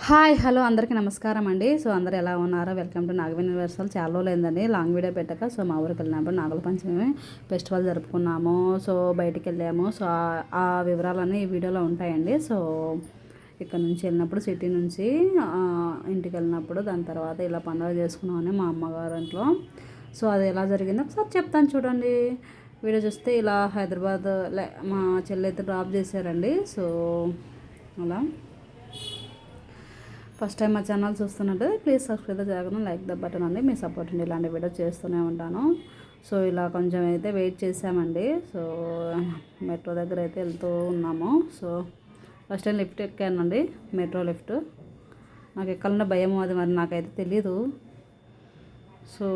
Hi hello అందరికీ నమస్కారం అండి. సో అందరు ఎలా ఉన్నారో? Welcome to Nagaveni universal. చాలా రోజులు లాంగ్ వీడియో పెట్టక. సో మా ఊరికి వెళ్ళినప్పుడు నాగుల పంచమి ఫెస్టివల్ జరుపుకున్నాము. సో బయటికి వెళ్ళాము. సో ఆ- వివరాలన్నీ ఈ వీడియోలో ఉంటాయండి. సో ఇక్కడ నుంచి వెళ్ళినప్పుడు సిటీ నుంచి ఇంటికి వెళ్ళినప్పుడు దాని తర్వాత ఇలా పండుగ చేసుకున్నామని మా అమ్మగారు ఇంట్లో. సో అది ఎలా జరిగిందో ఒకసారి చెప్తాను చూడండి. వీడియో చూస్తే ఇలా హైదరాబాద్ మా చెల్లి అయితే డ్రాప్ చేశారండి. సో అలా. ఫస్ట్ టైం మా ఛానల్ చూస్తున్నట్టు ప్లీజ్ సబ్స్క్రైబ్ చేయకుండా లైక్ ద బటన్ అండి. మీ సపోర్ట్ అండి ఇలాంటి వీడియో చేస్తూనే ఉంటాను. సో ఇలా కొంచెం అయితే వెయిట్ చేసామండి సో మెట్రో దగ్గర అయితే వెళ్తూ ఉన్నాము. సో ఫస్ట్ టైం లిఫ్ట్ ఎక్కానండి మెట్రో లిఫ్ట్. నాకు ఎక్కాలంటే భయం అది మరి నాకైతే తెలీదు. సో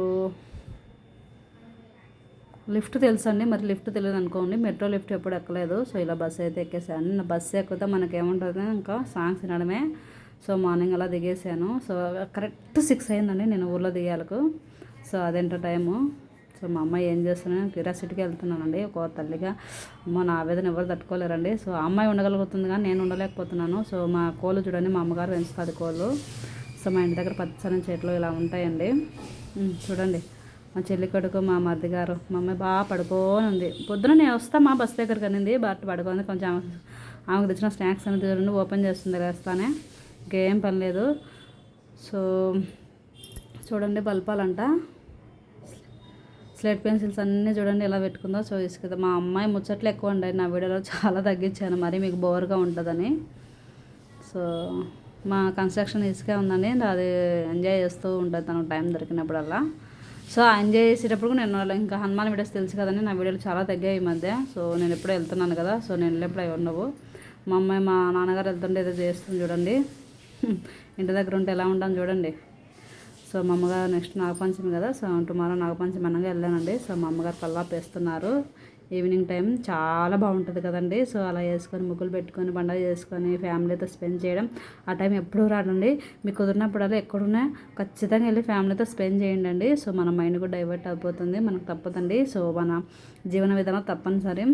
లిఫ్ట్ తెలుసండి. మరి లిఫ్ట్ తెలియదు అనుకోండి మెట్రో లిఫ్ట్ ఎప్పుడు ఎక్కలేదు. సో ఇలా బస్సు అయితే ఎక్కేసాను. బస్సు ఎక్కితే మనకేముంటుంది ఇంకా సాంగ్స్ వినడమే. సో మార్నింగ్ అలా దిగేసాను. సో కరెక్ట్ సిక్స్ అయిందండి నేను ఊర్లో దిగాలకు సో అదేంటో టైము. సో మా అమ్మాయి ఏం చేస్తున్నాను క్యూరియాసిటీకి వెళ్తున్నానండి. ఒక తల్లిగా అమ్మ నా ఆవేదన ఎవరు తట్టుకోలేరండి. సో ఆ అమ్మాయి ఉండగలుగుతుంది కానీ నేను ఉండలేకపోతున్నాను. సో మా కోళ్ళు చూడండి మా అమ్మగారు పెంచుతుంది కోళ్ళు. సో మా ఇంటి దగ్గర పచ్చని చెట్లు ఇలా ఉంటాయండి. చూడండి. మా చెల్లి కొడుకు మా మరిది గారు మా అమ్మాయి బాగా పడుకోని ఉంది. పొద్దున నేను వస్తా మా బస్ దగ్గరికి అనింది బట్ పడుకోని కొంచెం ఆమెకు తెచ్చిన స్నాక్స్ అనేది ఓపెన్ చేస్తుంది వేస్తానే ఇంకేం పని లేదు. సో చూడండి బల్పాలంట. స్లేట్ పెన్సిల్స్ అన్నీ చూడండి ఎలా పెట్టుకుందో సో ఇసుక మా అమ్మాయి ముచ్చట్లు ఎక్కువ ఉండే. నా వీడియోలో చాలా తగ్గించాను. మరి మీకు బోర్గా ఉంటుందని. సో మా కన్స్ట్రక్షన్ ఇసుకే ఉందండి అది ఎంజాయ్ చేస్తూ ఉంటుంది తనకు టైం దొరికినప్పుడల్లా. సో ఆ ఎంజాయ్ చేసేటప్పుడు నేను వాళ్ళ ఇంకా హనుమాన్ వీడియోస్ తెలుసు కదండి. నా వీడియోలు చాలా తగ్గాయి ఈ మధ్య. సో నేను ఎప్పుడూ వెళ్తున్నాను కదా. సో నేను వెళ్ళేప్పుడు అవి ఉండవు. మా అమ్మాయి మా నాన్నగారు వెళ్తుంటే ఏదో చేస్తుంది చూడండి. ఇంటి దగ్గర ఉంటే ఎలా ఉంటాను చూడండి. సో మా అమ్మగారు నెక్స్ట్ నాగపంచమి కదా సో టుమారో నాగపంచమి అనగా వెళ్ళానండి. సో మా అమ్మగారు కల్లాపు వేస్తున్నారు. ఈవినింగ్ టైం చాలా బాగుంటుంది కదండి. సో అలా వేసుకొని ముగ్గులు పెట్టుకొని పండగ చేసుకొని ఫ్యామిలీతో స్పెండ్ చేయడం ఆ టైం ఎప్పుడూ రాడండి మీకు కుదిరినప్పుడల్లా ఎక్కడున్నా ఖచ్చితంగా వెళ్ళి ఫ్యామిలీతో స్పెండ్ చేయండి అండి సో మన మైండ్ కూడా డైవర్ట్ అయిపోతుంది. మనకు తప్పదండి. సో మన జీవన విధానం తప్పనిసరి.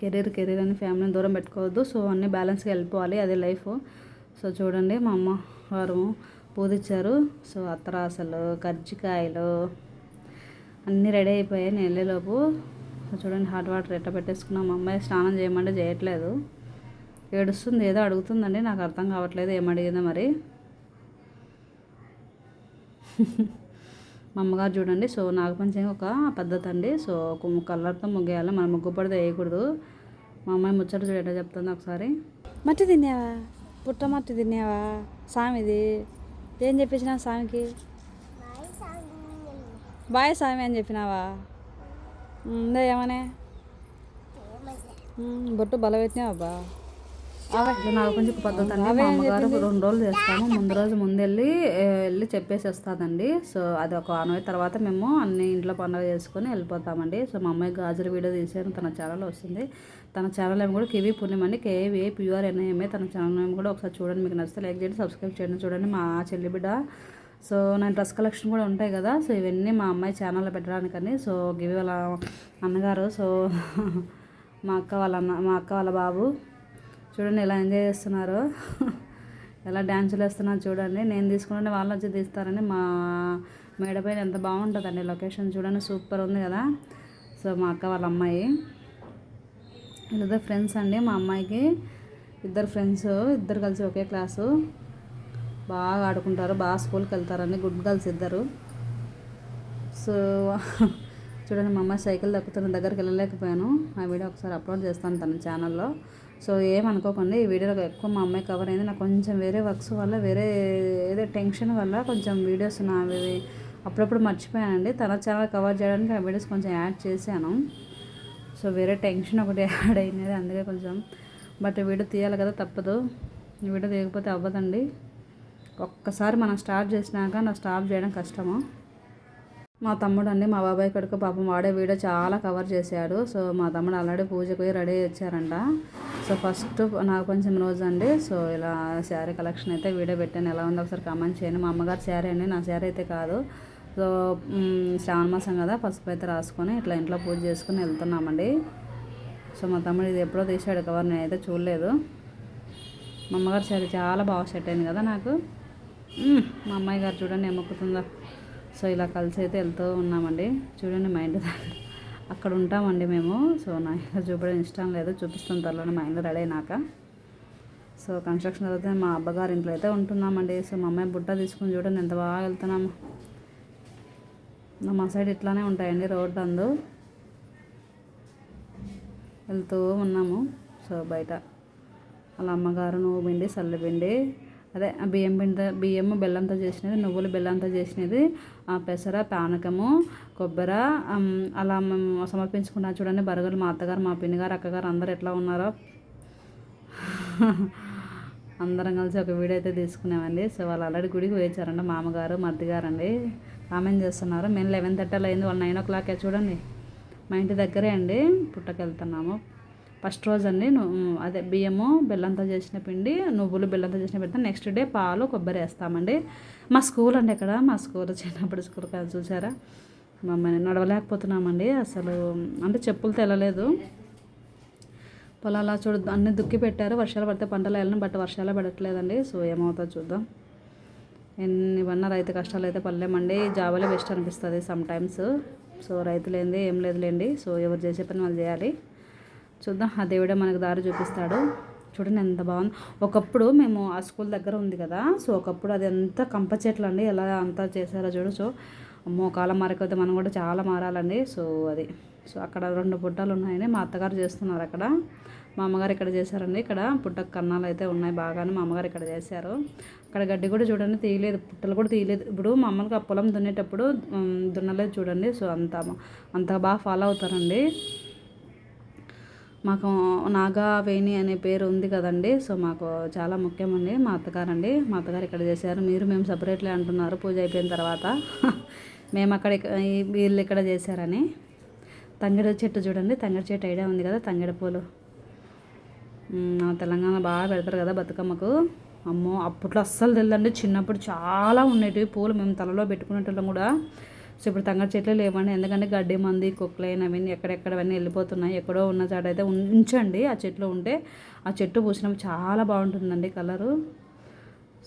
కెరీర్ కెరీర్ అని ఫ్యామిలీని దూరం పెట్టుకోవద్దు. సో అన్నీ బ్యాలెన్స్గా వెళ్ళిపోవాలి. అదే లైఫ్. సో చూడండి మా అమ్మ వారు పూదిచ్చారు. సో అత్తరాసలు కజ్జికాయలు అన్నీ రెడీ అయిపోయాయి నేను వెళ్ళేలోపు సో చూడండి హాట్ వాటర్ ఎట్ట పెట్టేసుకున్నాం. మా అమ్మాయి స్నానం చేయమంటే చేయట్లేదు. ఏడుస్తుంది ఏదో అడుగుతుందండి. నాకు అర్థం కావట్లేదు ఏమడిగిందో మరి. మా అమ్మగారు చూడండి. సో నాగపంచమి ఒక పద్ధతి అండి. సో కలర్తో ముగ్గేయాలి. మనం ముగ్గు పడితే వేయకూడదు. మా అమ్మాయి ముచ్చట చూడ చెప్తుంది ఒకసారి. మట్టి తినేవా పుట్ట మట్టి తిన్నావా? సామిది. ఏం చెప్పించిన సామికి? బాయ్ సామి అని చెప్పినావా? ఉందా ఏమనే? బొట్టు బల పెట్టినావా పద్ధతి అండి మా అమ్మగారు రెండు రోజులు చేస్తాము. ముందు రోజు ముందు వెళ్ళి వెళ్ళి చెప్పేసి వస్తుందండి సో అది ఒక ఆన్ తర్వాత మేము అన్ని ఇంట్లో పండుగ చేసుకొని వెళ్ళిపోతామండి. సో మా అమ్మాయి గాజుల వీడియో తీసాను తన ఛానల్ వస్తుంది. తన ఛానల్ ఏమో కూడా కేవీ పుణ్యం అండి కేవీ ప్యూఆర్ ఎన్ఐఎంఏ తన ఛానల్ ఏమి కూడా ఒకసారి చూడండి. మీకు నచ్చితే లైక్ చేయండి సబ్స్క్రైబ్ చేయండి. చూడండి మా చెల్లి బిడ్డ. సో నా డ్రెస్ కలెక్షన్ కూడా ఉంటాయి కదా. సో ఇవన్నీ మా అమ్మాయి ఛానల్లో పెట్టడానికని. సో గివి వాళ్ళ అన్నగారు సో మా అక్క వాళ్ళ అన్న మా అక్క వాళ్ళ బాబు. చూడండి ఎలా ఎంజాయ్ చేస్తున్నారు. ఎలా డ్యాన్సులు వేస్తున్నారు చూడండి. నేను తీసుకుంటే వాళ్ళు వచ్చి తీస్తారని మా మేడ పైన ఎంత బాగుంటుందండి లొకేషన్ చూడండి. సూపర్ ఉంది కదా. సో మా అక్క వాళ్ళ అమ్మాయి. వీళ్ళిద్దరు ఫ్రెండ్స్ అండి. మా అమ్మాయికి ఇద్దరు ఫ్రెండ్స్ ఇద్దరు కలిసి ఒకే క్లాసు. బాగా ఆడుకుంటారు. బాగా స్కూల్కి వెళ్తారండి. గుడ్ గర్ల్స్ ఇద్దరు. సో చూడండి మా అమ్మాయి సైకిల్ దక్కుతున్న దగ్గరికి వెళ్ళలేకపోయాను. ఆ వీడియో ఒకసారి అప్లోడ్ చేస్తాను తన ఛానల్లో. సో ఏమనుకోకండి ఈ వీడియోలో ఎక్కువ మా అమ్మాయి కవర్ అయింది. నాకు కొంచెం వేరే వర్క్స్ వల్ల వేరే ఏదో టెన్షన్ వల్ల కొంచెం వీడియోస్ నావి అప్పుడప్పుడు మర్చిపోయానండి. తన ఛానల్ కవర్ చేయడానికి ఆ వీడియోస్ కొంచెం యాడ్ చేశాను. సో వేరే టెన్షన్ ఒకటి యాడ్ అయినది అందుకే కొంచెం. బట్ వీడియో తీయాలి కదా తప్పదు. ఈ వీడియో తీయకపోతే అవ్వదండి. ఒక్కసారి మనం స్టార్ట్ చేసినాక నా స్టాప్ చేయడం కష్టము. మా తమ్ముడు అండి మా బాబాయ్ కొడుకు పాపం వాడే వీడియో చాలా కవర్ చేశాడు. సో మా తమ్ముడు ఆల్రెడీ పూజకు పోయి రెడీ వచ్చారంట సో ఫస్ట్ నాకు కొంచెం రోజు అండి. సో ఇలా శారీ కలెక్షన్ అయితే వీడియో పెట్టాను. ఎలా ఉందో ఒకసారి కామెంట్ చేయండి. మా అమ్మగారు శారీ అండి నా శారీ అయితే కాదు. సో శ్రావణ మాసం కదా పసుపు అయితే రాసుకొని ఇట్లా ఇంట్లో పూజ చేసుకుని వెళ్తున్నామండి. సో మా తమ్ముడు ఇది ఎప్పుడో తీసాడు కవర్ నేనైతే చూడలేదు. మా అమ్మగారు సరే చాలా బాగా సెట్ అయింది కదా నాకు. మా అమ్మాయి గారు చూడండి ఏమొక్కుతుందో. సో ఇలా కలిసి అయితే వెళ్తూ ఉన్నామండి. చూడండి మా ఇంటి దగ్గర అక్కడ ఉంటామండి మేము. సో నా చూపడం ఇష్టం లేదు. చూపిస్తాం త్వరలోనే మా ఇంట్లో రెడీ అయినాక. సో కన్స్ట్రక్షన్ తర్వాత మా అబ్బగారి ఇంట్లో అయితే ఉంటున్నామండి. సో మా అమ్మాయి బుట్ట తీసుకుని చూడండి ఎంత బాగా వెళ్తున్నాము మా సైడ్ ఇట్లానే ఉంటాయండి రోడ్డు అందు. వెళ్తూ ఉన్నాము. సో బయట వాళ్ళ అమ్మగారు నువ్వు పిండి సల్లు పిండి అదే ఆ బియ్యం పిండి బియ్యం బెల్లంతో చేసినది నువ్వులు బెల్లంతో చేసినది ఆ పెసర పానకము కొబ్బరి అలా మేము సమర్పించుకున్నాం చూడండి. బరగలు మా అత్తగారు మా పిన్నిగారు అక్కగారు అందరు ఎట్లా ఉన్నారో. అందరం కలిసి ఒక వీడియో అయితే తీసుకున్నామండి. సో వాళ్ళు ఆల్రెడీ గుడికి వేచారండి మామగారు మర్దిగారు అండి కామెంట్ చేస్తున్నారు. మేము లెవెన్ థర్టీలో అయింది వాళ్ళు నైన్ ఓ క్లాకే చూడండి. మా ఇంటి దగ్గరే అండి పుట్టకెళ్తున్నాము. ఫస్ట్ రోజు అండి అదే బియ్యము బెల్లంతో చేసిన పిండి నువ్వులు బెల్లంతో చేసిన పెడతాం నెక్స్ట్ డే పాలు కొబ్బరి వేస్తామండి. మా స్కూల్ అండి ఇక్కడ మా స్కూల్ చిన్నప్పుడు స్కూల్ కాదు చూసారా? మమ్మల్ని నడవలేకపోతున్నామండి అసలు అంటే చెప్పులు తెలలేదు పొలాల చూడు అన్ని దుక్కి పెట్టారు వర్షాలు పడితే పంటలు వెళ్ళను బట్ వర్షాలు పడట్లేదండి. సో ఏమవుతుందో చూద్దాం. ఎన్నిమన్నా రైతు కష్టాలు అయితే పడలేమండి. జాబులే బెస్ట్ అనిపిస్తుంది సమ్ టైమ్స్ సో రైతులేంది ఏం లేదులేండి. సో ఎవరు చేసే పని వాళ్ళు చేయాలి. చూద్దాం. ఆ దేవుడే మనకు దారి చూపిస్తాడు. చూడండి ఎంత బాగుంది. ఒకప్పుడు మేము ఆ స్కూల్ దగ్గర ఉంది కదా. సో ఒకప్పుడు అది ఎంత కంప చెట్లు అండి. ఎలా అంతా చేశారో చూడు. సో అమ్మో కాలం మారకపోతే మనం కూడా చాలా మారాలండి. సో అది. సో అక్కడ రెండు పుట్టాలు ఉన్నాయని మా అత్తగారు చేస్తున్నారు అక్కడ. మా అమ్మగారు ఇక్కడ చేశారండి. ఇక్కడ పుట్టకు కన్నాలు అయితే ఉన్నాయి బాగానే మా అమ్మగారు ఇక్కడ చేశారు. అక్కడ గడ్డి కూడా చూడండి తీయలేదు. పుట్టలు కూడా తీయలేదు. ఇప్పుడు మామూలుగా పొలం దున్నేటప్పుడు దున్నలేదు చూడండి. సో అంత అంత బాగా ఫాలో అవుతారండి. మాకు నాగావేణి అనే పేరు ఉంది కదండి. సో మాకు చాలా ముఖ్యమండి. మా అత్తగారండి. మా అత్తగారు ఇక్కడ చేశారు. మీరు మేము సపరేట్లే అంటున్నారు. పూజ అయిపోయిన తర్వాత. మేము అక్కడ వీళ్ళు ఇక్కడ చేశారని. తంగిడ చెట్టు చూడండి. తంగిడి చెట్టు ఐడియా ఉంది కదా. తంగిడి పూలు. తెలంగాణ బాగా పెడతారు కదా బతుకమ్మకు. అమ్మో అప్పట్లో అస్సలు తెలియదండి. చిన్నప్పుడు చాలా ఉండేటివి పూలు. మేము తలలో పెట్టుకునేటోళ్ళం కూడా. సో ఇప్పుడు తంగడి చెట్లు లేవండి. ఎందుకంటే గడ్డి మంది కుక్కలైన అవన్నీ ఎక్కడెక్కడవన్నీ వెళ్ళిపోతున్నాయి. ఎక్కడో ఉన్న చాట అయితే ఉంచండి ఆ చెట్లు ఉంటే. ఆ చెట్టు పూసినప్పుడు చాలా బాగుంటుందండి కలరు.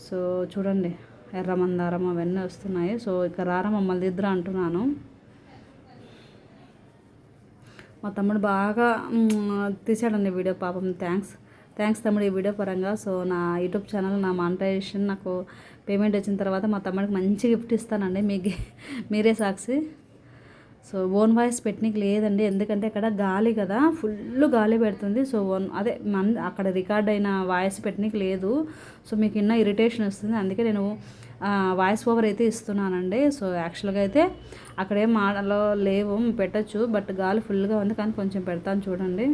సో చూడండి ఎర్ర మందారం అవన్నీ వస్తున్నాయి. సో ఇక రారా మమ్మల్ని ఇద్దరు అంటున్నాను. మా తమ్ముడు బాగా తీసాడండి వీడియో పాపం థ్యాంక్స్ థ్యాంక్స్ తమ్ముడు ఈ వీడియో పరంగా. సో నా యూట్యూబ్ ఛానల్ నా మానిటైజేషన్ నాకు పేమెంట్ వచ్చిన తర్వాత మా తమ్ముడికి మంచి గిఫ్ట్ ఇస్తానండి. మీకు మీరే సాక్షి. సో ఓన్ వాయిస్ పెట్టనీకి లేదండి. ఎందుకంటే అక్కడ గాలి కదా ఫుల్ గాలి పెడుతుంది. సో ఓన్ అదే మన అక్కడ రికార్డ్ అయిన వాయిస్ పెట్టనీకి లేదు. సో మీకు ఇన్న ఇరిటేషన్ వస్తుంది. అందుకే నేను వాయిస్ ఓవర్ అయితే ఇస్తున్నానండి. సో యాక్చువల్గా అయితే అక్కడ ఏం మాటలో లేవు పెట్టచ్చు. బట్ గాలి ఫుల్గా ఉంది. కానీ కొంచెం పెడతాను చూడండి.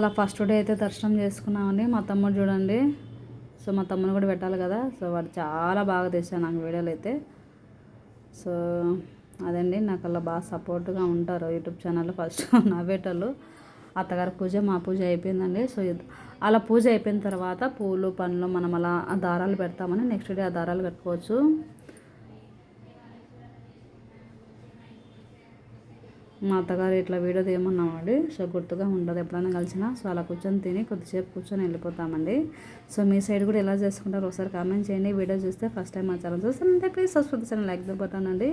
అలా ఫస్ట్ డే అయితే దర్శనం చేసుకున్నామండి. మా తమ్ముడు చూడండి. సో మా తమ్ముడు కూడా పెట్టాలి కదా. సో వాడు చాలా బాగా తెచ్చాడు నాకు వీడియోలు అయితే. సో అదండి. నాకు అలా బాగా సపోర్ట్గా ఉంటారు యూట్యూబ్ ఛానల్లో ఫస్ట్ నవ్వేటోళ్ళు. అత్తగారి పూజ మా పూజ అయిపోయిందండి. సో అలా పూజ అయిపోయిన తర్వాత పూలు పండ్లు మనం అలా ఆ దారాలు పెడతామని నెక్స్ట్ డే ఆ దారాలు కట్టుకోవచ్చు. మా అత్తగారు ఇట్లా వీడియో తీయమన్నామండి. సో గుర్తుగా ఉండదు ఎప్పుడైనా కలిసినా. సో అలా కూర్చొని తిని కొద్దిసేపు కూర్చొని వెళ్ళిపోతామండి. సో మీ సైడ్ కూడా ఎలా చేసుకుంటారో ఒకసారి కామెంట్ చేయండి. వీడియో చూస్తే ఫస్ట్ టైం మా channel చూస్తానంటే please subscribe channel like the button అండి.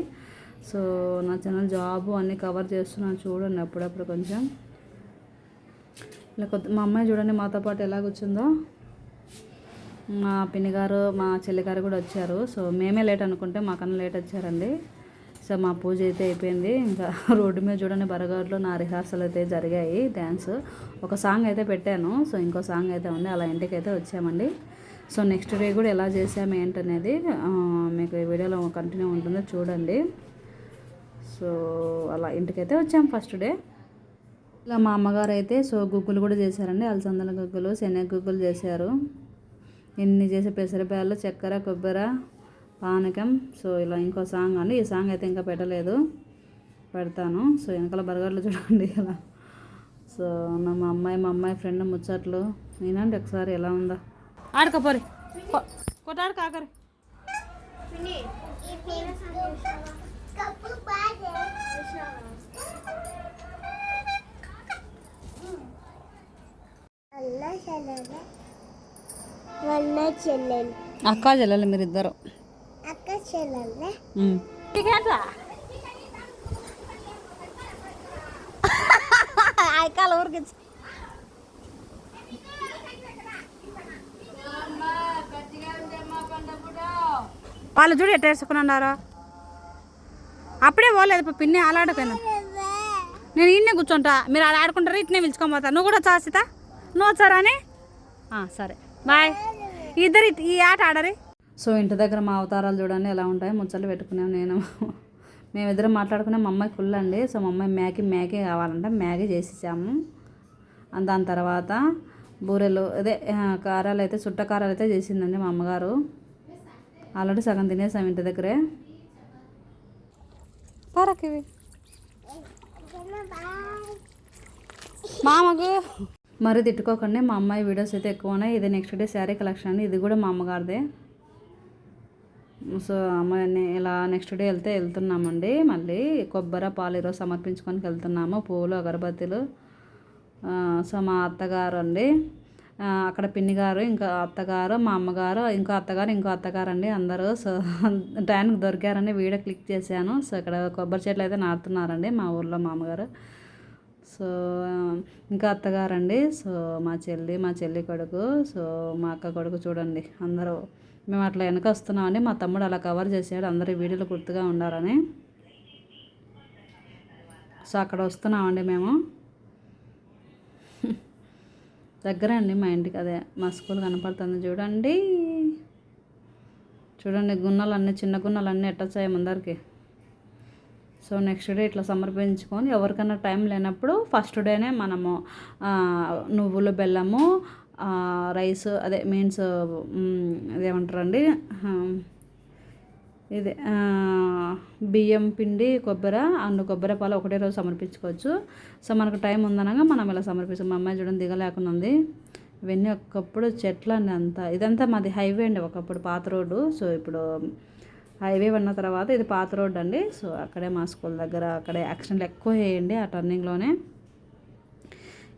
సో నా ఛానల్ జాబ్ అన్నీ కవర్ చేస్తున్నాను చూడండి అప్పుడప్పుడు కొంచెం. ఇలా కొత్త మా అమ్మాయి చూడండి మాతో పాటు ఎలా కూర్చుందో. మా పిన్ని గారు మా చెల్లి గారు కూడా వచ్చారు. సో మేమే లేట్ అనుకుంటే మాకన్నా లేట్ వచ్చారండి. సో మా పూజ అయితే అయిపోయింది. ఇంకా రోడ్డు మీద చూడండి బరగాడులో నా రిహార్సల్ అయితే జరిగాయి డ్యాన్స్. ఒక సాంగ్ అయితే పెట్టాను. సో ఇంకో సాంగ్ అయితే ఉంది. అలా ఇంటికి అయితే వచ్చామండి. సో నెక్స్ట్ డే కూడా ఎలా చేసాము ఏంటనేది మీకు ఈ వీడియోలో కంటిన్యూ ఉంటుందో. చూడండి. సో అలా ఇంటికైతే వచ్చాం ఫస్ట్ డే. ఇలా మా అమ్మగారు అయితే సో గుగ్గులు కూడా చేశారండి. అలసందల గుగ్గులు శనగ గుగ్గులు చేశారు. ఎన్ని చేసే పెసరపాయలు చక్కెర కొబ్బరి పానకం. సో ఇలా ఇంకో సాంగ్ అండి. ఈ సాంగ్ అయితే ఇంకా పెట్టలేదు. పెడతాను. సో వెనకాల బర్గర్లు చూడండి ఇలా సో నా మా అమ్మాయి మా అమ్మాయి ఫ్రెండ్ ముచ్చట్లు. నేనండి ఒకసారి ఎలా ఉందా? ఆడుకోపోరి కొట్టాడు కాకరి అక్క చెల్లెలు మీరు ఆయకాల ఊరికి వాళ్ళు చూడు ఎట్ట వేసుకుని ఉన్నారు. అప్పుడే పోలేదు పా, పిన్ని అలాడపోయినా నేను ఇన్నే కూర్చుంటా. మీరు అలా ఆడుకుంటారు ఇట్నే పిలుచుకొని పోతా. నువ్వు కూడా చాసితా నువ్వు వచ్చారా అని? ఆ, సరే. బాయ్. ఇద్దరు ఇట్- ఈ ఆట ఆడరి. సో ఇంటి దగ్గర మా అవతారాలు చూడండి ఎలా ఉంటాయి ముచ్చట్లు పెట్టుకున్నాం నేను. మేమిద్దరం మాట్లాడుకునే మా అమ్మాయి ఫుల్ అండి. సో మా అమ్మాయి మ్యాగీ మ్యాగీ కావాలంటే మ్యాగీ చేసేసాము దాని తర్వాత బూరెలు అదే కారాలు అయితే చుట్ట కారాలు అయితే చేసిందండి మా అమ్మగారు. ఆల్రెడీ సగం తినేసాం ఇంటి దగ్గరే. పరకివి మామకు. మరి తిట్టుకోకండి మా అమ్మాయి వీడియోస్ అయితే ఎక్కువ ఉన్నాయి. ఇది నెక్స్ట్ డే శారీ కలెక్షన్ అండి. ఇది కూడా మా అమ్మగారిదే. సో అమ్మాయిని ఇలా నెక్స్ట్ డే వెళ్తే వెళ్తున్నామండి. మళ్ళీ కొబ్బరి పాలు ఈరోజు సమర్పించుకొని వెళ్తున్నాము పూలు అగరబత్తిలు. సో మా అత్తగారు అండి. అక్కడ పిన్ని గారు ఇంకా అత్తగారు మా అమ్మగారు ఇంకో అత్తగారు ఇంకో అత్తగారు అండి అందరూ. సో టైంకి దొరికారని వీడియో క్లిక్ చేశాను. సో ఇక్కడ కొబ్బరి చెట్లు అయితే నాటుతున్నారండి మా ఊర్లో మా అమ్మగారు సో ఇంకా అత్తగారండి. సో మా చెల్లి మా చెల్లి కొడుకు సో మా అక్క కొడుకు చూడండి అందరూ. మేము అట్లా వెనక వస్తున్నామని మా తమ్ముడు అలా కవర్ చేసాడు. అందరి వీడియోలు గుర్తుగా ఉండాలని. సో అక్కడ వస్తున్నామండి మేము. దగ్గరే అండి మా ఇంటికి. అదే మా స్కూల్ కనపడుతుంది చూడండి. చూడండి గున్నలన్నీ చిన్న గున్నలన్నీ అన్నీ ఎట్టొచ్చాయి అందరికి సో నెక్స్ట్ డే ఇట్లా సమర్పించుకొని ఎవరికైనా టైం లేనప్పుడు ఫస్ట్ డేనే మనము నువ్వులు బెల్లము రైస్ అదే మీన్స్ అదేమంటారండి? ఇదే ఇది బియ్యం పిండి కొబ్బరి అండ్ కొబ్బరి పాలు ఒకటే రోజు సమర్పించుకోవచ్చు. సో మనకు టైం ఉందనగా మనం ఇలా సమర్పిస్తాం. మా అమ్మాయి చూడండి దిగలేకుండా ఉంది ఇవన్నీ ఒకప్పుడు చెట్లు అండి అంతా. ఇదంతా మాది హైవే అండి ఒకప్పుడు పాత రోడ్డు. సో ఇప్పుడు హైవే ఉన్న తర్వాత ఇది పాత రోడ్డు అండి. సో అక్కడే మా స్కూల్ దగ్గర అక్కడే యాక్సిడెంట్లు ఎక్కువ వేయండి ఆ టర్నింగ్లోనే.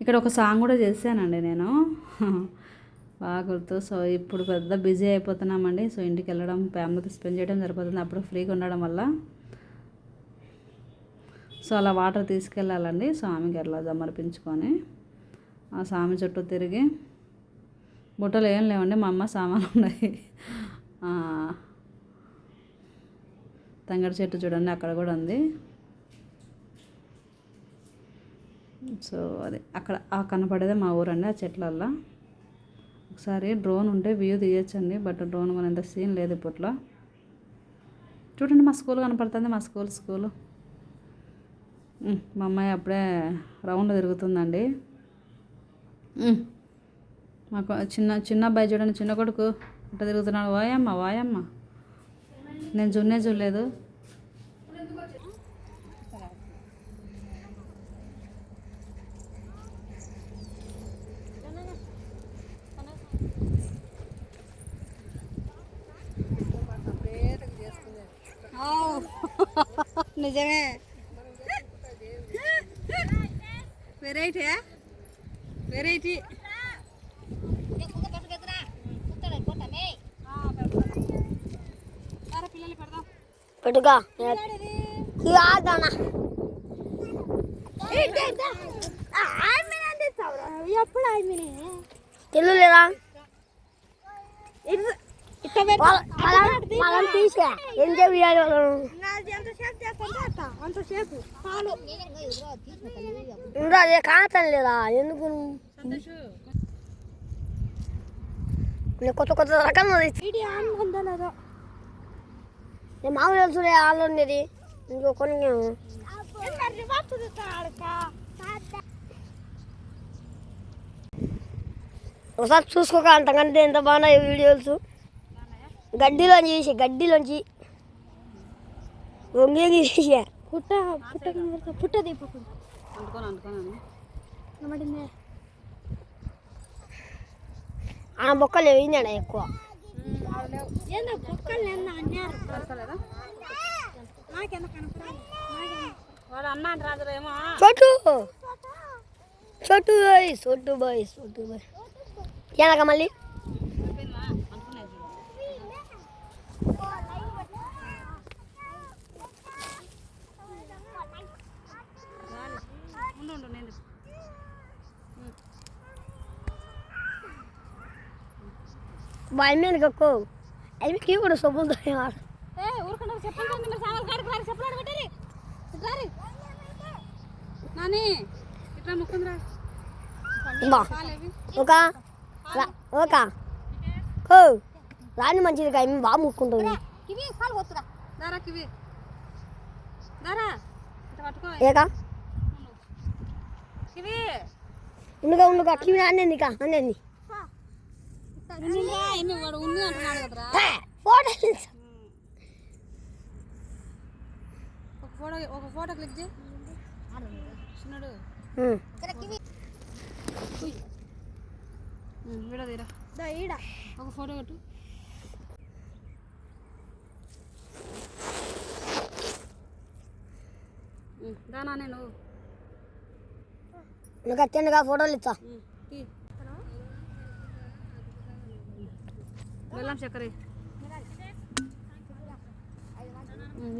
ఇక్కడ ఒక సాంగ్ కూడా చేశానండి నేను. బాగా గుర్తు. సో ఇప్పుడు పెద్ద బిజీ అయిపోతున్నామండి. సో ఇంటికి వెళ్ళడం ఫ్యామిలీతో స్పెండ్ చేయడం సరిపోతుంది. అప్పుడు ఫ్రీగా ఉండడం వల్ల. సో అలా వాటర్ తీసుకెళ్ళాలండి. స్వామికి అట్లా సమర్పించుకొని ఆ స్వామి చుట్టూ తిరిగి. బుట్టలు ఏం లేవండి. మా అమ్మ సామాన్లు ఉన్నాయి తంగడి చెట్టు చూడండి. అక్కడ కూడా ఉంది. సో అది అక్కడ ఆ కనపడేదే మా ఊరండి ఆ చెట్లల్లో. ఒకసారి డ్రోన్ ఉంటే వ్యూ తీయచ్చండి బట్ డ్రోన్ కొనేంత సీన్ లేదు ఇప్పట్లో. చూడండి మా స్కూల్ కనపడుతుంది మా స్కూల్ స్కూల్. మా అమ్మాయి అప్పుడే రౌండ్ తిరుగుతుందండి. మాకు చిన్న చిన్న అబ్బాయి చూడండి చిన్న కొడుకు. ఇట్లా తిరుగుతున్నాడు వాయమ్మ వాయమ్మ నేను జున్నే చూడలేదు. నిజమే. వెరైటీ వెరైటీ పెట్టుగా ఎప్పుడు తెలు లేదా మనం తీసా ఏం చేయాలి ఇంకా అదే లేదా? ఎందుకు? నేను కొత్త కొత్త రకం నేను మామూలు తెలుసులే ఉండేది. ఇంకో కొన్ని ఒకసారి చూసుకోక అంతకంటే ఎంత బాగున్నాయి వీడియోస్ గడ్డిలోంచి చేసి గడ్డిలోంచి. వంగే తీసా. పుట్ట పుట్ట పుట్ట దీపకు అంటుకొని అంటుకొని నమ్మడిందే ఆ బొక్కలు వేయించాడు ఎక్కువ. ఏందో బొక్కలు అన్నారు నాకెందుకు కనపడాలి? వాడు చోటు! చోటు బాయ్ చోటు బాయ్ చోటు బాయ్. ఎలాగ మళ్ళీ? నేను బాయ్ మీద కక్కు అవి కీ కూడా సొమ్ములు ఏ ఊరుకున్నారు చెప్పండి మీరు సామాన్ కాడికి రారు చెప్పలాడు పెట్టారు రారి నాని ఇట్లా ముక్కుందిరా ఒక. ఒక ఓ రాని మంచిది కానీ బాగా పట్టుకో. ఏక? కివి. ఉండుగా ఉండుగా కివి అనేది ఇక అనేది ఫోటో ఒక ఫోటో ఒక ఫోటో క్లిక్ చేయి. ఒక ఫోటో కొట్టు. దానా నేను. ఇంకా తిన్నగా ఫోటోలు ఇచ్చా. బెల్లం చక్కెర.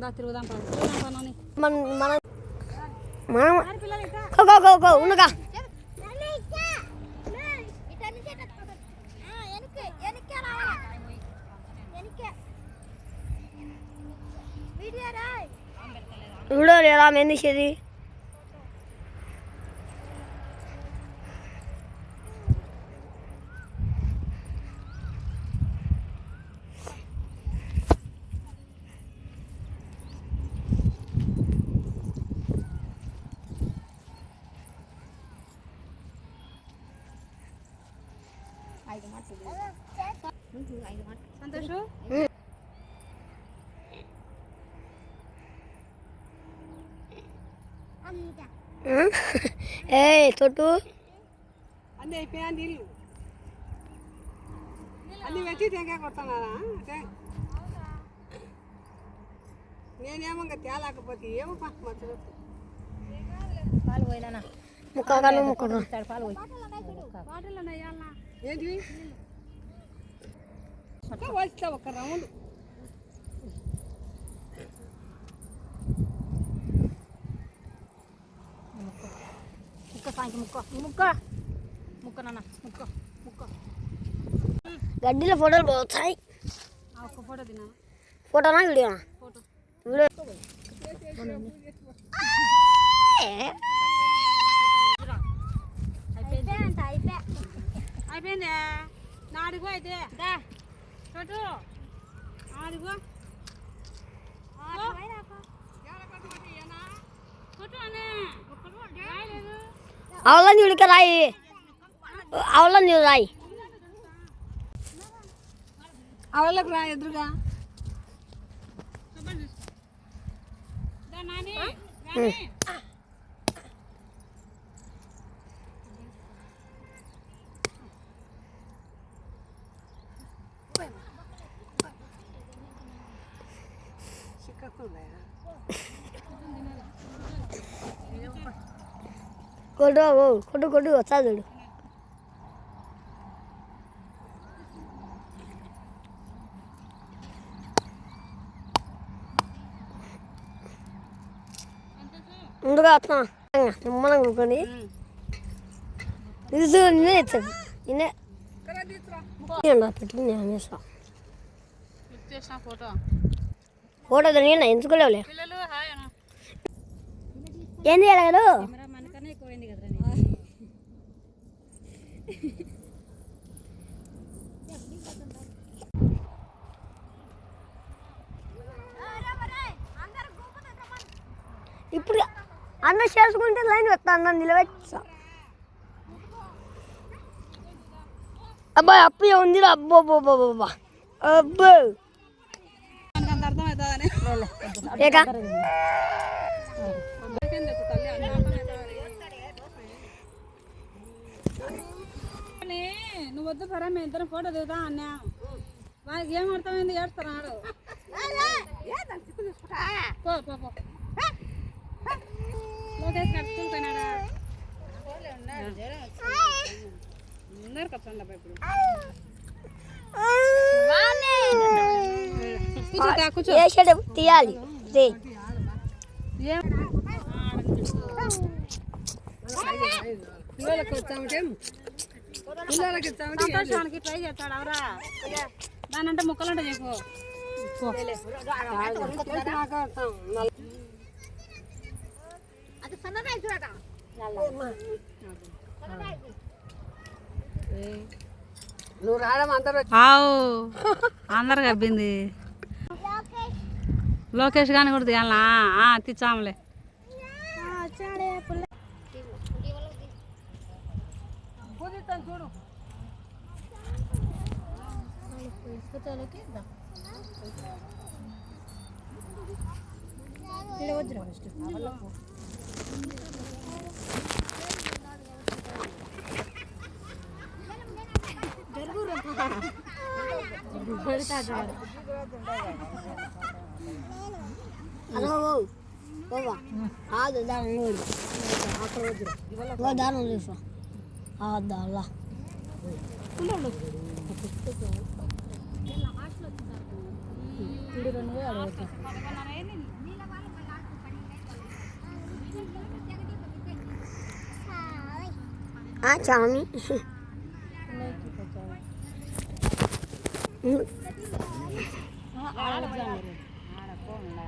తిరుగుదాం మన మన ఉండగా వీడియో ఎలా మెందిసేది తీసేది సంతోషు ఏ తొట్టు అన్నీ అయిపోయా నీళ్ళు? అన్నీ పెట్టి కొడుతున్నారా అంటే నేనేమో ఇంకా తేలేకపోతే ఏమో పాప మచ్చలు ముక్కగా ముక్కగా బాటిల్లో నెయ్యాలనా ఏంటివి? వస్తా ఒక రౌండ్. ముక్క. సాంకి ముక్క. ముక్క. ముక్క నాన్న. ముక్క ముక్క. గడ్డిలో ఫోటోలు పోతాయి. ఆ ఒక్క ఫోటో తినా ఫోటోనా వీడియోనా? ఫోటో. వీడియో. అయిపోయింది? నాడిగో అయితే. చోటు. ఆడిగో చోటు అనే రాయలేదు. అవలా నీళ్ళకి రాయి అవలా నీళ్ళు రాయి అవలకు రా ఎదురుగా చెప్పండి కొట్టు ఓ, కొట్టు కొట్టు వస్తా చూడు. ముందుగా వస్తున్నా. నిమ్మలం కూకొని ఇది నిన్నే ఇచ్చాడు నిన్నే. పెట్టుకుని నేను చేసిన ఫోటో నేను ఎంచుకోలేవులే ఏం చేయాలి ఇప్పుడు అన్న చేసుకుంటే లైన్ వస్తా అన్న నిలబెట్టా అబ్బాయి అప్పు ఉంది అబ్బో అబ్బో ఏక అని నువ్వు వద్దు పరా మేము ఇద్దరం ఫోటో దిగుతా అన్నా. వానికి ఏం అర్థమైంది ఏడుస్తున్నాడు లోకేష్ ఇప్పుడు? తీయాలి. ఏం? సంతోషానికి ట్రై చేస్తాడు అవరా. దానంటే ముక్కలంటే చెప్పు. పో. నువ్వు రావడం అందరూ ఆవు. అందరు కబ్బింది లోకేష్ గాని కూడా తీయాలా? తెచ్చాములే. అదో బాబా ఆదు దాని నూరు అక్కడ వద్దు ఇగో దాని ఆదా అలా చామి. బాగున్నా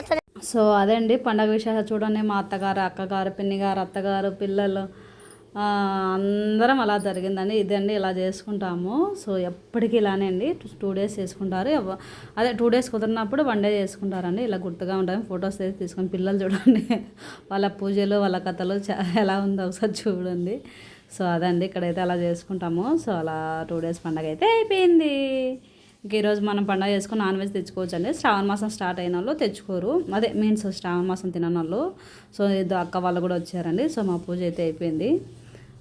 ఎక్కడ? సో అదే అండి పండగ విశేషాలు చూడండి. మా అత్తగారు అక్కగారు పిన్నిగారు అత్తగారు పిల్లలు అందరం అలా జరిగిందండి. ఇదండి ఇలా చేసుకుంటాము. సో ఎప్పటికీ ఇలానే అండి. టూ డేస్ చేసుకుంటారు. అదే టూ డేస్ కుదిరినప్పుడు వన్ డే చేసుకుంటారండి. ఇలా గుర్తుగా ఉంటాయి. ఫొటోస్ అయితే తీసుకొని పిల్లలు చూడండి. వాళ్ళ పూజలు వాళ్ళ కథలు ఎలా ఉందో ఒకసారి చూడండి. సో అదండి ఇక్కడైతే అలా చేసుకుంటాము. సో అలా టూ డేస్ పండగ అయితే అయిపోయింది. ఇంక ఈరోజు మనం పండగ చేసుకుని నాన్ వెజ్ తెచ్చుకోవచ్చు అండి. శ్రావణ మాసం స్టార్ట్ అయిన వాళ్ళు తెచ్చుకోరు. అదే మీన్స్ శ్రావణ మాసం తినని వాళ్ళు. సో ఇది అక్క వాళ్ళు కూడా వచ్చారండి. సో మా పూజ అయితే అయిపోయింది.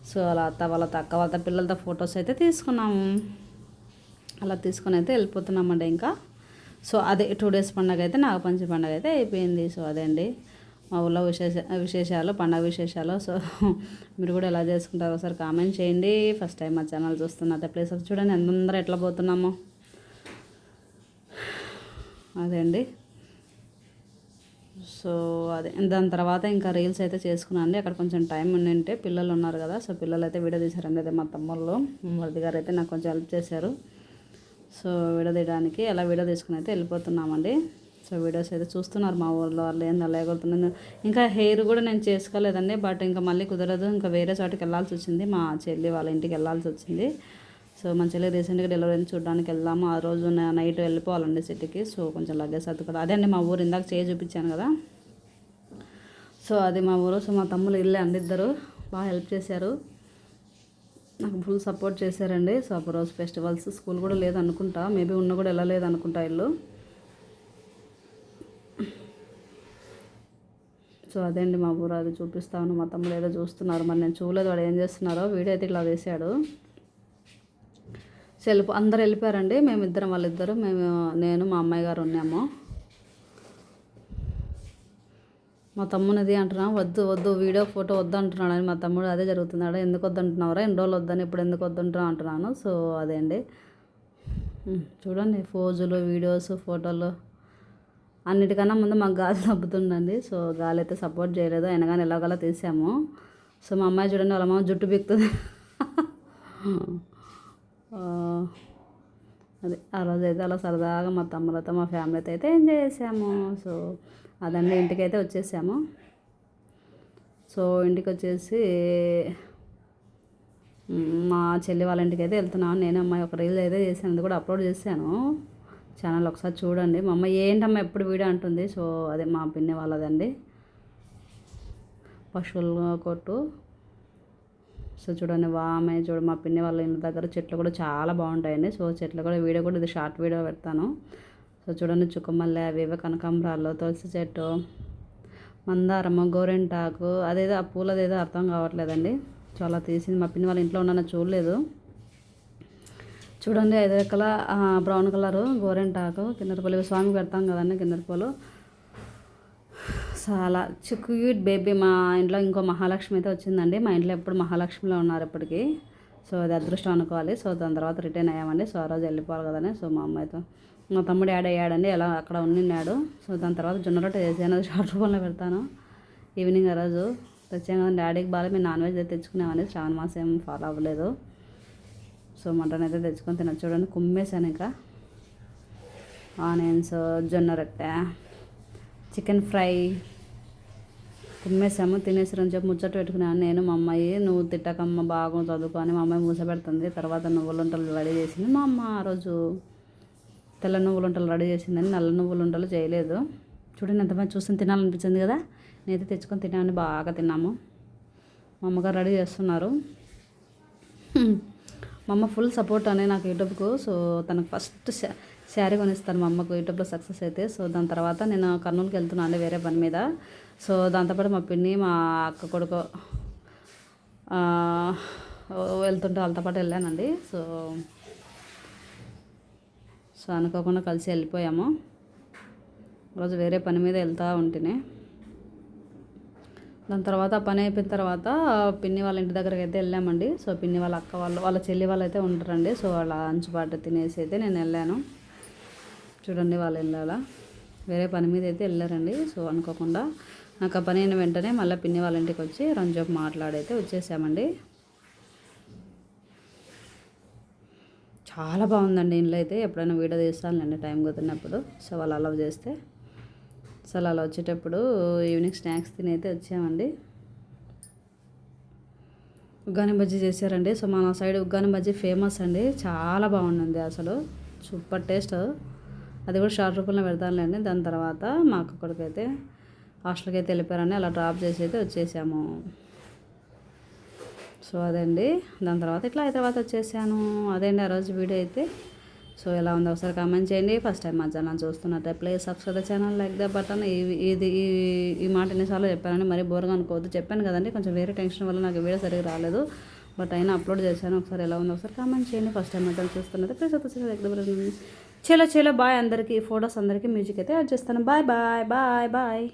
సో అలా అత్త వాళ్ళతో అక్క వాళ్ళతో పిల్లలతో ఫొటోస్ అయితే తీసుకున్నాము. అలా తీసుకొని అయితే వెళ్ళిపోతున్నామండి ఇంకా. సో అదే టూ డేస్ పండగ అయితే నాగపంచమి పండగ అయితే అయిపోయింది. సో అదే అండి. మా ఊళ్ళో విశేష విశేషాలు పండగ విశేషాలు. సో మీరు కూడా ఎలా చేసుకుంటారో ఒకసారి కామెంట్ చేయండి. ఫస్ట్ టైం మా ఛానల్ చూస్తున్న ప్లేస్ చూడండి. అందరూ ఎట్లా పోతున్నామో. అదే అండి. సో అదే. దాని తర్వాత ఇంకా రీల్స్ అయితే చేసుకున్నాను అండి. అక్కడ కొంచెం టైం ఉండింటే పిల్లలు ఉన్నారు కదా సో పిల్లలు అయితే వీడియో తీశారండి. అదే మా తమ్ముళ్ళు వరది గారు అయితే నాకు కొంచెం హెల్ప్ చేశారు. సో వీడియో తీయడానికి అలా వీడియో తీసుకుని అయితే వెళ్ళిపోతున్నామండి. సో వీడియోస్ అయితే చూస్తున్నారు మా ఊర్లో వాళ్ళు ఏంది అలా ఎగురుతుంది ఇంకా హెయిర్ కూడా నేను చేసుకోలేదండి. బట్ ఇంకా మళ్ళీ కుదరదు. ఇంకా వేరే చోటుకి వెళ్ళాల్సి వచ్చింది. మా చెల్లి వాళ్ళ ఇంటికి వెళ్ళాల్సి వచ్చింది. సో మంచిగా చెల్లి రీసెంట్గా డెలివరీ అయింది. చూడడానికి వెళ్దాము. ఆ రోజు నైట్ వెళ్ళిపోవాలండి సిటీకి. సో కొంచెం లగేజ్ సర్దుకోవడం అదే అండి మా ఊరు ఇందాక చేయి చూపించాను కదా. సో అది మా ఊరు. సో మా తమ్ముళ్ళు ఇల్లే అండి ఇద్దరు. బాగా హెల్ప్ చేశారు. నాకు ఫుల్ సపోర్ట్ చేశారండి. సో అప్పుడు రోజు ఫెస్టివల్స్ స్కూల్ కూడా లేదనుకుంటా మేబీ ఉన్న కూడా వెళ్ళలేదు అనుకుంటా ఇల్లు. సో అదే అండి మా ఊరు. అది చూపిస్తాను. మా తమ్ముడు ఏదో చూస్తున్నారు. మరి నేను చూడలేదు. వాడు ఏం చేస్తున్నారో. వీడియో అయితే ఇట్లా వేశాడు. సో అందరు వెళ్ళిపోయారండి. మేమిద్దరం వాళ్ళిద్దరు మేము నేను మా అమ్మాయి గారు ఉన్నాము. మా తమ్మునిది అంటున్నా వద్దు వద్దు వీడియో ఫోటో వద్దు అంటున్నాడు అని మా తమ్ముడు అదే జరుగుతున్నాడు. ఎందుకు వద్దు ఎన్ని రోజులు వద్దని ఇప్పుడు ఎందుకు వద్దంటున్నా అంటున్నాను. సో అదే అండి. చూడండి ఫోజులు వీడియోస్ ఫోటోలు అన్నిటికన్నా ముందు మాకు గాలి తప్పుతుండండి సో గాలి అయితే సపోర్ట్ చేయలేదు. అయినా కానీ ఎలాగోలా తీసాము. సో మా అమ్మాయి చూడండి వాళ్ళ అమ్మ జుట్టు బిక్కుతుంది అదే ఆ రోజు అయితే అలా సరదాగా మా తమ్ములతో మా ఫ్యామిలీతో అయితే ఎంజాయ్ చేసాము. సో అదండి ఇంటికైతే వచ్చేసాము. సో ఇంటికి వచ్చేసి మా చెల్లి వాళ్ళ ఇంటికి అయితే వెళ్తున్నాను నేను అమ్మాయి ఒక రీల్ అయితే చేశాను. అది కూడా అప్లోడ్ చేశాను. ఛానల్ ఒకసారి చూడండి. మా అమ్మ ఏంటమ్మా ఎప్పుడు వీడియో అంటుంది? సో అదే మా పిన్ని వాళ్ళదండి. పశువుల కొట్టు. సో చూడండి వామే చూడు మా పిన్ని వాళ్ళ ఇంటి దగ్గర చెట్లు కూడా చాలా బాగుంటాయండి. సో చెట్లు కూడా వీడియో కూడా ఇది షార్ట్ వీడియో పెడతాను. సో చూడండి చుక్కమల్లె అవి ఇవి కనకాంబరాలు తులసి చెట్టు మందారము గోరెంటాకు అదేదో ఆ పూలదేదో అర్థం కావట్లేదండి. సో అలా తీసింది మా పిన్ని వాళ్ళ ఇంట్లో ఉన్న చూడలేదు. చూడండి ఐదు రకాల బ్రౌన్ కలరు గోరెంటాకు కిందరపల్లి స్వామికి పెడతాం కదండి కిందరపల్లి చాలా క్యూట్ బేబీ మా ఇంట్లో ఇంకో మహాలక్ష్మి అయితే వచ్చిందండి. మా ఇంట్లో ఎప్పుడు మహాలక్ష్మిలో ఉన్నారు ఇప్పటికీ. సో అది అదృష్టం అనుకోవాలి. సో దాని తర్వాత రిటర్న్ అయ్యామండి. సో ఆ రోజు వెళ్ళిపోవాలి కదని. సో మా అమ్మాయితో మా తమ్ముడు యాడ్ అయ్యాడండి. ఎలా అక్కడ ఉన్నాడు సో దాని తర్వాత జొన్న రొట్టె చేసాను షార్ట్ రూపంలో పెడతాను. ఈవినింగ్ ఆ రోజు. తెచ్చాం కదా డాడీకి బాగా మేము నాన్ వెజ్ అయితే తెచ్చుకున్నామని శ్రావణ మాసం ఏం ఫాలో అవ్వలేదు. సో మటన్ అయితే తెచ్చుకొని తినచ్చు. చూడండి కుమ్మేసాను ఇంకా. ఆనియన్స్ జొన్న రొట్టె చికెన్ ఫ్రై తిమ్మేసాము అని చెప్పి ముచ్చట పెట్టుకున్నాను నేను మా అమ్మాయి నువ్వు తిట్టకమ్మ బాగా చదువుకో అని మా అమ్మాయి మూసపెడుతుంది. తర్వాత నువ్వులుంటలు రెడీ చేసింది. మా అమ్మ ఆ రోజు తెల్ల నువ్వులుంటలు రెడీ చేసిందని నల్ల నువ్వులు వంటలు చేయలేదు చూడండి ఎంతమంది చూసుకొని తినాలనిపించింది కదా? నేనైతే తెచ్చుకొని తినామని బాగా తిన్నాము. మా అమ్మగారు రెడీ చేస్తున్నారు. మా అమ్మ ఫుల్ సపోర్ట్ అనే నాకు యూట్యూబ్కు. సో తనకు ఫస్ట్ శారీ కొనిస్తాను మా అమ్మకు. యూట్యూబ్లో సక్సెస్ అయితే. సో దాని తర్వాత నేను కర్నూలుకి వెళ్తున్నాను వేరే పని మీద. సో దాంతోపాటు మా పిన్ని మా అక్క కొడుకు వెళ్తుంటే వాళ్ళతో పాటు వెళ్ళానండి. సో సో అనుకోకుండా కలిసి వెళ్ళిపోయాము. రోజు వేరే పని మీద వెళ్తూ ఉంటేనే. దాని తర్వాత ఆ పని అయిపోయిన తర్వాత పిన్ని వాళ్ళ ఇంటి దగ్గరికి అయితే వెళ్ళామండి. సో పిన్ని వాళ్ళ అక్క వాళ్ళు వాళ్ళ చెల్లి వాళ్ళు అయితే ఉంటారండి. సో వాళ్ళ అంచుబాటు తినేసి అయితే నేను వెళ్ళాను. చూడండి వాళ్ళు వెళ్ళాలా. వేరే పని మీద అయితే వెళ్ళారండి సో అనుకోకుండా. నాకు ఆ పని అయిన వెంటనే మళ్ళీ పిన్ని వాళ్ళ ఇంటికి వచ్చి రంజోపు మాట్లాడైతే వచ్చేసామండి. చాలా బాగుందండి ఇంట్లో అయితే. ఎప్పుడైనా వీడియో తీస్తానులేండి టైం కుదిరినప్పుడు. సో వాళ్ళు అలవ్ చేస్తే. సో అలా వచ్చేటప్పుడు ఈవినింగ్ స్నాక్స్ తిని అయితే వచ్చామండి. ఉగ్గాని బజ్జీ చేశారండి. సో మన సైడ్ ఉగ్గాని బజ్జీ ఫేమస్ అండి. చాలా బాగుంది అసలు. Super taste. అది కూడా షార్ట్ రూపంలో పెడతానులేండి. దాని తర్వాత మా అక్క కొడుకైతే హాస్టల్కి అయితే వెళ్ళిపోయారని అలా డ్రాప్ చేసి అయితే వచ్చేసాము. సో అదండి. దాని తర్వాత ఇట్లా తర్వాత వచ్చేసాను. అదేండి ఆ రోజు వీడియో అయితే. సో ఎలా ఉందో ఒకసారి కామెంట్ చేయండి. ఫస్ట్ టైం మా channel చూస్తున్నట్టే please subscribe channel like the button ఇది ఈ ఈ మాట ఎన్నిసార్లు చెప్పానని మరీ బోర్గా అనుకోవద్దు. చెప్పాను కదండి కొంచెం వేరే టెన్షన్ వల్ల నాకు వీడియో సరిగ్గా రాలేదు. బట్ అయినా అప్లోడ్ చేశాను. ఒకసారి ఎలా ఉందో ఒకసారి కామెంట్ చేయండి. ఫస్ట్ టైం అయితే చూస్తున్నట్టే ప్లీజ్ ఒకసారి లైక్ ద బటన్ చలో చలో బాయ్ అందరికీ ఫొటోస్ అందరికీ మ్యూజిక్ అయితే యాడ్ చేస్తాను. Bye bye bye bye.